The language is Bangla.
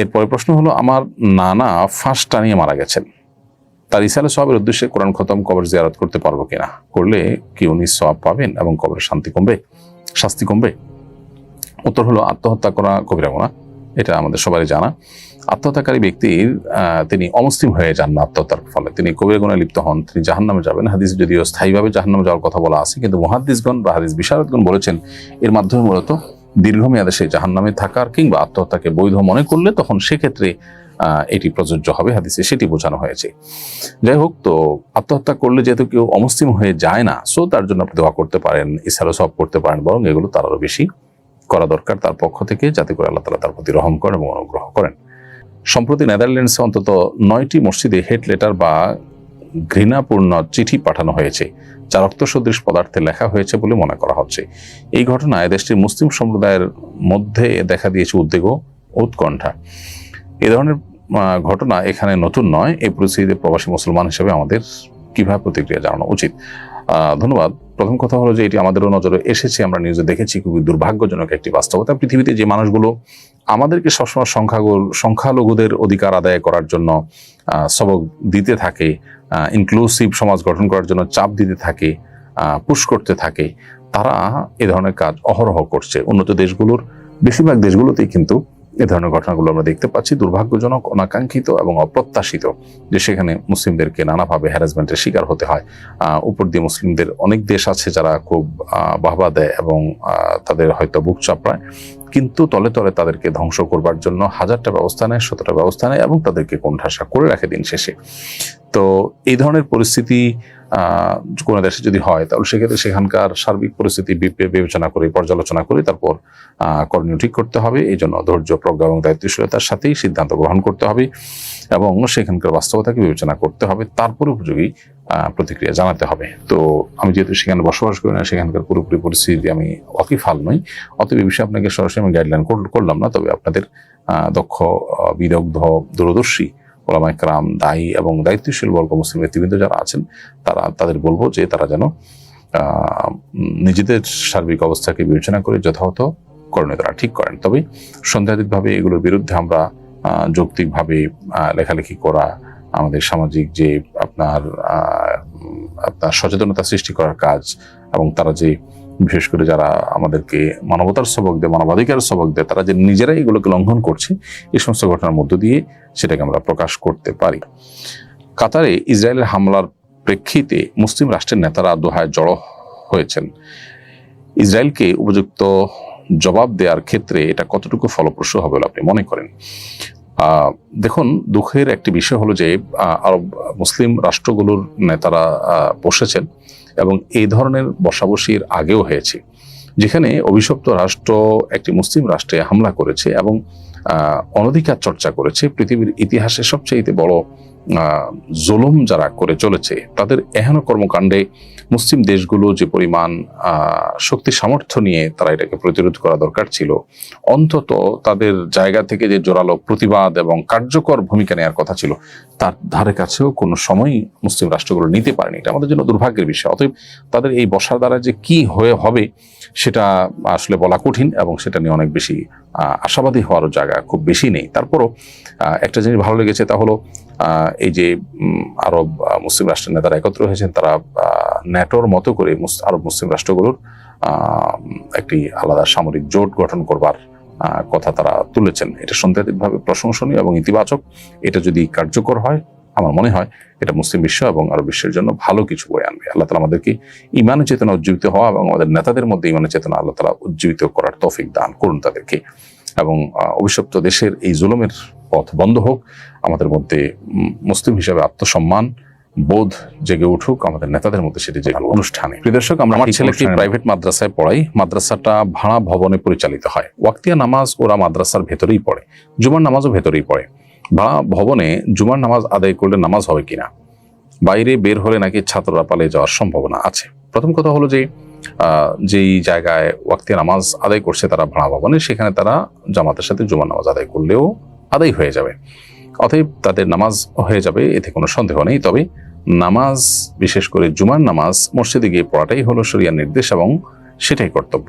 এরপরে প্রশ্ন হলো, আমার নানা ফাঁস টানিয়ে মারা গেছেন। তার ইসালে সবের উদ্দেশ্যে কোরআন খতম, কবর জিয়ারত করতে পারব কিনা? করলে কি উনি সব পাবেন এবং কবরের শান্তি কমবে, শাস্তি কমবে? উত্তর হলো, আত্মহত্যা করা কবিরা গোনা এটা আমাদের সবারই জানা। আত্মহত্যাকারী ব্যক্তির তিনি অমুসলিম হয়ে যান না আত্মহত্যার ফলে। তিনি কবিরা গুণে লিপ্ত হন, তিনি জাহান্নামে যাবেন। হাদিস যদিও স্থায়ীভাবে জাহান্নামে যাওয়ার কথা বলা আছে, কিন্তু মহাদিসগণ বা হাদিস বিশারদগণ বলেছেন, এর মাধ্যমে মূলত দীর্ঘমেয়াদে সেই জাহান্নামে থাকার কিংবা আত্মহত্যাকে বৈধ মনে করলে তখন সেক্ষেত্রে এটি প্রযোজ্য হবে, হাদিসে সেটি বোঝানো হয়েছে। যাই হোক, তো আত্মহত্যা করলে যেহেতু কেউ অমুসলিম হয়ে যায় না সো তার জন্য আপনি দোয়া করতে পারেন ইসারো সব করতে পারেন, বরং এগুলো তার আরও বেশি করা দরকার তার পক্ষ থেকে, যাতে করে আল্লাহ তালা তার প্রতি রহম করেন এবং অনুগ্রহ করেন। সম্প্রতি নেদারল্যান্ডসে অন্তত নয়টি মসজিদে হেড লেটার বা ঘৃণাপূর্ণ চিঠি পাঠানো হয়েছে, যা রক্ত সদৃশ পদার্থে লেখা হয়েছে বলে মনে করা হচ্ছে। এই ঘটনায় দেশটির মুসলিম সম্প্রদায়ের মধ্যে দেখা দিয়েছে উদ্বেগ উৎকণ্ঠা। এ ধরনের ঘটনা এখানে নতুন নয়। এই পরিস্থিতিতে প্রবাসী মুসলমান হিসেবে আমাদের কীভাবে প্রতিক্রিয়া জানানো উচিত? ধন্যবাদ। প্রথম কথা হলো যে এটি আমাদেরও নজরে এসেছে। আমরা নিউজে দেখেছি খুবই দুর্ভাগ্যজনক একটি বাস্তবতা। পৃথিবীতে যে মানুষগুলো আমাদেরকে সবসময় সংখ্যাগুলো, সংখ্যালঘুদের অধিকার আদায় করার জন্য সবক দিতে থাকে ইনক্লুসিভ সমাজ গঠন করার জন্য চাপ দিতে থাকে পুশ করতে থাকে, তারা এ ধরনের কাজ অহরহ করছে। উন্নত দেশগুলোর, বেশিরভাগ দেশগুলোতেই কিন্তু এ ধরনের ঘটনাগুলো আমরা দেখতে পাচ্ছি। দুর্ভাগ্যজনক, অনাকাঙ্ক্ষিত এবং অপ্রত্যাশিত যে সেখানে মুসলিমদেরকে নানাভাবে হ্যারাসমেন্টের শিকার হতে হয়। উপর দিয়ে মুসলিমদের অনেক দেশ আছে যারা খুব বাহবা দেয় এবং তাদের হয়তো বুক চাপড়ায়। কিন্তু তলে তলে তাদেরকে ধ্বংস করবার জন্য হাজারটা ব্যবস্থা নেয়, শতটা ব্যবস্থা নেয় এবং তাদেরকে কোণঠাসা করে রাখে দিন শেষে। তো এই ধরনের পরিস্থিতি কোনো দেশে যদি হয়, তাহলে সেক্ষেত্রে সেখানকার সার্বিক পরিস্থিতি বিবেচনা করে, পর্যালোচনা করে তারপর করণীয় ঠিক করতে হবে। এই জন্য ধৈর্য, প্রজ্ঞা এবং দায়িত্বশীলতার সাথেই সিদ্ধান্ত গ্রহণ করতে হবে এবং সেখানকার বাস্তবতাকে বিবেচনা করতে হবে। তারপর উপযোগী প্রতিক্রিয়া জানাতে হবে। তো আমি যেহেতু সেখানে বসবাস করি না, সেখানকার পুরোপুরি পরিস্থিতি আমি ওয়াকিফাল নই। অতএব বিষয়ে আপনাকে সরাসরি আমি গাইডলাইন করলাম না, তবে আপনাদের দক্ষ বিদগ্ধ, দূরদর্শী ওলামা ক্রাম দায়ী এবং দায়িত্বশীল বর্গ মুসলিম নেতৃবৃন্দ যারা আছেন, তারা তাদের বলব যে তারা যেন নিজেদের সার্বিক অবস্থাকে বিবেচনা করে যথাযথ করণীয় তারা ঠিক করেন। তবে সন্দেহাতীতভাবে এগুলোর বিরুদ্ধে আমরা যৌক্তিকভাবে লেখালেখি করা, আমাদের সামাজিক যে আপনার আপনার সচেতনতা সৃষ্টি করার কাজ এবং তারা যে বিশেষ করে যারা আমাদেরকে মানবতার সবক দেয় মানবাধিকার সবক দেয়, তারা যে নিজেরাই এগুলোকে লঙ্ঘন করছে এই সমস্ত ঘটনার মধ্য দিয়ে সেটাকে আমরা প্রকাশ করতে পারি। কাতারে ইসরায়েলের হামলার প্রেক্ষিতে মুসলিম রাষ্ট্রের নেতারা দোহায় জড়ো হয়েছেন। ইসরায়েলকে উপযুক্ত জবাব দেওয়ার ক্ষেত্রে এটা কতটুকু ফলপ্রসূ হবে বলে আপনি মনে করেন? দেখুন, দুঃখের একটি বিষয় হলো যে আরব মুসলিম রাষ্ট্রগুলোর নেতারা বসেছেন। এবং এই ধরনের বসাবসির আগেও হয়েছে, যেখানে অভিশপ্ত রাষ্ট্র একটি মুসলিম রাষ্ট্রে হামলা করেছে এবং অনধিকার চর্চা করেছে। পৃথিবীর ইতিহাসে সবচেয়ে বড় জুলুম যারা করে চলেছে, তাদের এহেন কর্মকাণ্ডে মুসলিম দেশগুলো যে পরিমাণ শক্তি সামর্থ্য নিয়ে তারা এটাকে প্রতিরোধ করা দরকার ছিল, অন্তত তাদের জায়গা থেকে যে জোরালো প্রতিবাদ এবং কার্যকর ভূমিকা নেওয়ার কথা ছিল, তার ধারে কাছেও কোনো সময়ই মুসলিম রাষ্ট্রগুলো নিতে পারেনি। এটা আমাদের জন্য দুর্ভাগ্যের বিষয়। অতএব তাদের এই বসার দ্বারা যে কি হয়ে হবে, সেটা আসলে বলা কঠিন এবং সেটা নিয়ে অনেক বেশি আশাবাদী হওয়ার জায়গা খুব বেশি নেই। তারপরও একটা জিনিস ভালো লেগেছে তা হলো এই যে আরব মুসলিম রাষ্ট্রের নেতারা একত্র হয়েছেন, তারা ন্যাটোর মতো করে আরব মুসলিম রাষ্ট্রগুলোর একটি আলাদা সামরিক জোট গঠন করবার কথা তারা তুলেছেন। এটা সন্দেহাতীতভাবে প্রশংসনীয় এবং ইতিবাচক। এটা যদি কার্যকর হয় আমার মনে হয় এটা মুসলিম বিশ্ব এবং আরব বিশ্বের জন্য ভালো কিছু বয়ে আনবে। আল্লাহ তালা আমাদেরকে ইমানের চেতনা উজ্জীবিত হওয়া এবং আমাদের নেতাদের মধ্যে ইমানের চেতনা আল্লাহ তালা উজ্জীবিত করার তৌফিক দান করুন তাদেরকে। এবং অভিশপ্ত দেশের এই জুলুমের পথ বন্ধ হোক আমাদের মধ্যে মুসলিম হিসাবে আত্মসম্মান বোধ জেগে উঠুক আমাদের নেতাদের মধ্যে সেটি যে অনুষ্ঠানে। দর্শক আমরা আমার ছেলেকে প্রাইভেট মাদ্রাসায় পড়াই। মাদ্রাসাটা ভাড়া ভবনে পরিচালিত হয়। ওয়াক্তিয়া নামাজ ওরা মাদ্রাসার ভেতরেই পড়ে। জুমার নামাজও ভেতরেই পড়ে। ভাড়া ভবনে জুমার নামাজ আদায় করলে নামাজ হবে কিনা? বাইরে বের হলে নাকি ছাত্ররা পালিয়ে যাওয়ার সম্ভাবনা আছে। প্রথম কথা হলো যে যেই জায়গায় ওয়াক্তিয়া নামাজ আদায় করছে তারা ভাড়া ভবনে, সেখানে তারা জামাতের সাথে জুমার নামাজ আদায় করলেও আদায় হয়ে যাবে। অতএব তাদের নামাজ হয়ে যাবে, এতে কোনো সন্দেহ নেই। তবে নামাজ, বিশেষ করে জুমার নামাজ, মসজিদে গিয়ে পড়াটাই হলো শরিয়ার নির্দেশ এবং সেটাই কর্তব্য।